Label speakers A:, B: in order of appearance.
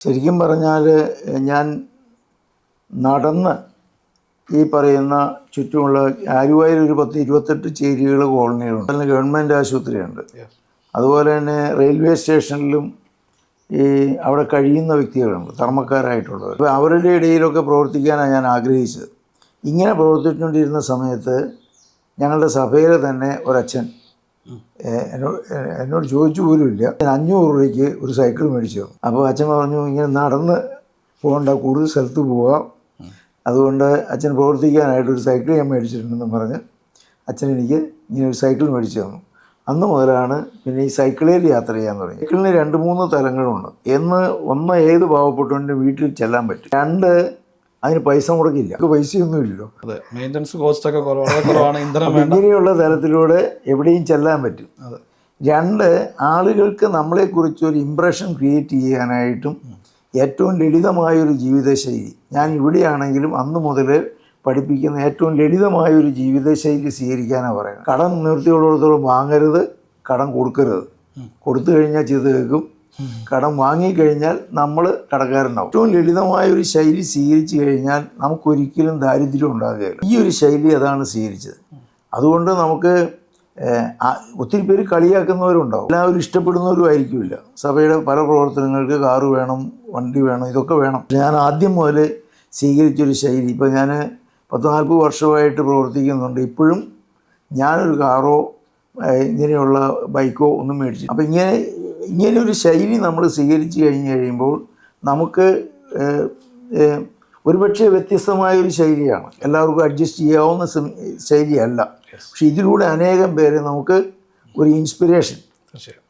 A: ശരിക്കും പറഞ്ഞാൽ ഞാൻ നടന്ന് ഈ പറയുന്ന ചുറ്റുമുള്ള ആരുവായിൽ ഒരു പത്ത് ഇരുപത്തെട്ട് ചേരികൾ കോളനികളുണ്ട്. അതിന് ഗവൺമെന്റ് ആശുപത്രിയുണ്ട്. അതുപോലെ തന്നെ റെയിൽവേ സ്റ്റേഷനിലും ഈ അവിടെ കഴിയുന്ന വ്യക്തികളുണ്ട് ധർമ്മക്കാരായിട്ടുള്ളവർ അപ്പോൾ അവരുടെ ഇടയിലൊക്കെ പ്രവർത്തിക്കാനാണ് ഞാൻ ആഗ്രഹിച്ചത്. ഇങ്ങനെ പ്രവർത്തിച്ചുകൊണ്ടിരുന്ന സമയത്ത് ഞങ്ങളുടെ സഭയിലെ തന്നെ ഒരച്ഛൻ എന്നോട് എന്നോട് ചോദിച്ചു പോലുമില്ല ഞാൻ അഞ്ഞൂറ് രൂപയ്ക്ക് ഒരു സൈക്കിൾ മേടിച്ചു. അപ്പോൾ അച്ഛൻ പറഞ്ഞു ഇങ്ങനെ നടന്ന് പോകണ്ട കൂടുതൽ സ്ഥലത്ത് പോവാം. അതുകൊണ്ട് അച്ഛൻ പ്രവർത്തിക്കാനായിട്ട് ഒരു സൈക്കിൾ ഞാൻ മേടിച്ചിട്ടുണ്ടെന്ന് പറഞ്ഞ് അച്ഛൻ എനിക്ക് ഇങ്ങനെ ഒരു സൈക്കിൾ മേടിച്ചു തന്നു. അന്ന് മുതലാണ് പിന്നെ ഈ സൈക്കിളിൽ യാത്ര ചെയ്യാൻ തുടങ്ങി. സൈക്കിളിന് രണ്ട് മൂന്ന് തലങ്ങളുണ്ട് എന്ന് ഒന്ന് ഏത് പാവപ്പെട്ടവന്റെ വീട്ടിൽ ചെല്ലാൻ പറ്റും. രണ്ട് അതിന് പൈസ മുടക്കില്ല പൈസയൊന്നുമില്ലല്ലോ.
B: അതെ മെയിന്റനൻസ് കോസ്റ്റ് ഒക്കെ കുറവ് കുറവാണ് ഇന്ധനം വേണ്ട.
A: ഇങ്ങനെയുള്ള തരത്തിലൂടെ എവിടെയും ചെല്ലാൻ പറ്റും. രണ്ട് ആളുകൾക്ക് നമ്മളെക്കുറിച്ച് ഒരു ഇമ്പ്രഷൻ ക്രിയേറ്റ് ചെയ്യാനായിട്ടും ഏറ്റവും ലളിതമായൊരു ജീവിതശൈലി ഞാൻ ഇവിടെയാണെങ്കിലും അന്ന് മുതൽ പഠിപ്പിക്കുന്ന ഏറ്റവും ലളിതമായൊരു ജീവിതശൈലി സ്വീകരിക്കാനാണ് പറയുന്നത്. കടം നിർത്തിയുള്ളിടത്തോളം വാങ്ങരുത് കടം കൊടുക്കരുത്. കൊടുത്തു കഴിഞ്ഞാൽ ചെയ്ത് കേൾക്കും കടം വാങ്ങിക്കഴിഞ്ഞാൽ നമ്മൾ കടക്കാരനാവും. ഏറ്റവും ലളിതമായ ഒരു ശൈലി സ്വീകരിച്ചു കഴിഞ്ഞാൽ നമുക്കൊരിക്കലും ദാരിദ്ര്യം ഉണ്ടാകുകയില്ല. ഈ ഒരു ശൈലി അതാണ് സ്വീകരിച്ചത്. അതുകൊണ്ട് നമുക്ക് ഒത്തിരി പേര് കളിയാക്കുന്നവരുണ്ടാവും. എല്ലാവരും ഇഷ്ടപ്പെടുന്നവരും ആയിരിക്കില്ല. സഭയുടെ പല പ്രവർത്തനങ്ങൾക്ക് കാറ് വേണം വണ്ടി വേണം ഇതൊക്കെ വേണം. ഞാൻ ആദ്യം മുതൽ സ്വീകരിച്ചൊരു ശൈലി ഇപ്പോൾ ഞാൻ പത്ത് നാൽപ്പത് വർഷമായിട്ട് പ്രവർത്തിക്കുന്നുണ്ട്. ഇപ്പോഴും ഞാനൊരു കാറോ ഇങ്ങനെയുള്ള ബൈക്കോ ഒന്നും മേടിച്ചു അപ്പോൾ ഇങ്ങനെ ഇങ്ങനെ ഒരു ശൈലി നമ്മൾ സ്വീകരിച്ചു കഴിഞ്ഞ് കഴിയുമ്പോൾ നമുക്ക് ഒരുപക്ഷെ വ്യത്യസ്തമായ ഒരു ശൈലിയാണ്. എല്ലാവർക്കും അഡ്ജസ്റ്റ് ചെയ്യാവുന്ന ശൈലിയല്ല. പക്ഷെ ഇതിലൂടെ അനേകം പേരെ നമുക്ക് ഒരു ഇൻസ്പിറേഷൻ
B: തീർച്ചയായും.